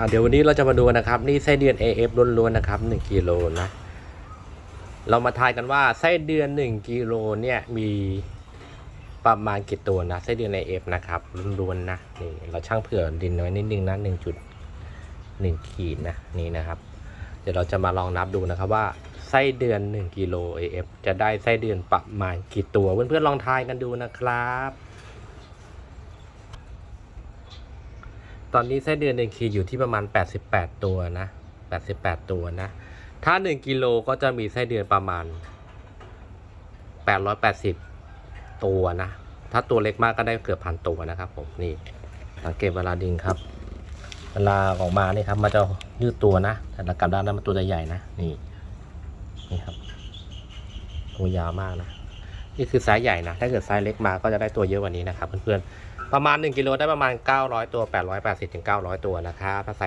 อ่าเดี๋ยววันนี้เราจะมาดูนะครับ นี่ไส้เดือน AF ล้วนๆนะครับ1กิโลนะเรามาทายกันว่าไส้เดือน 1กิโลเนี่ยมีประมาณกี่ตัวนะไส้เดือน AF นะครับล้วนๆนะนี่เราช่างเผื่อดินไว้นิดนึงนะ1จุด1ขีดนะนี่นะครับเดี๋ยวเราจะมาลองนับดูนะครับว่าไส้เดือน 1กิโล AF จะได้ไส้เดือนประมาณกี่ตัวเพื่อนๆลองทายกันดูนะครับ ตอนนี้ไส้เดือน1ขีอยู่ที่ประมาณ 88 ตัวนะ 88 ตัวนะ ถ้า 1 กิโลก็จะมีไส้เดือนประมาณ 880 ตัวนะ ถ้าตัวเล็กมากก็ได้เกือบพันตัวนะครับผม นี่ สังเกตเวลาดิงครับ เวลาออกมานี่ครับ มันจะยืดตัวนะ แต่ละกลับด้านนั้นมันตัวใหญ่นะ นี่ นี่ครับ ตัวยาวมากนะ นี่คือไซส์ใหญ่นะ ถ้าเกิดไซส์เล็กมาก็จะได้ตัวเยอะกว่านี้นะครับเพื่อนๆ ประมาณ 1กิโลได้ประมาณ 900 ตัว 880ถึง900 ตัวนะครับถ้าไซส์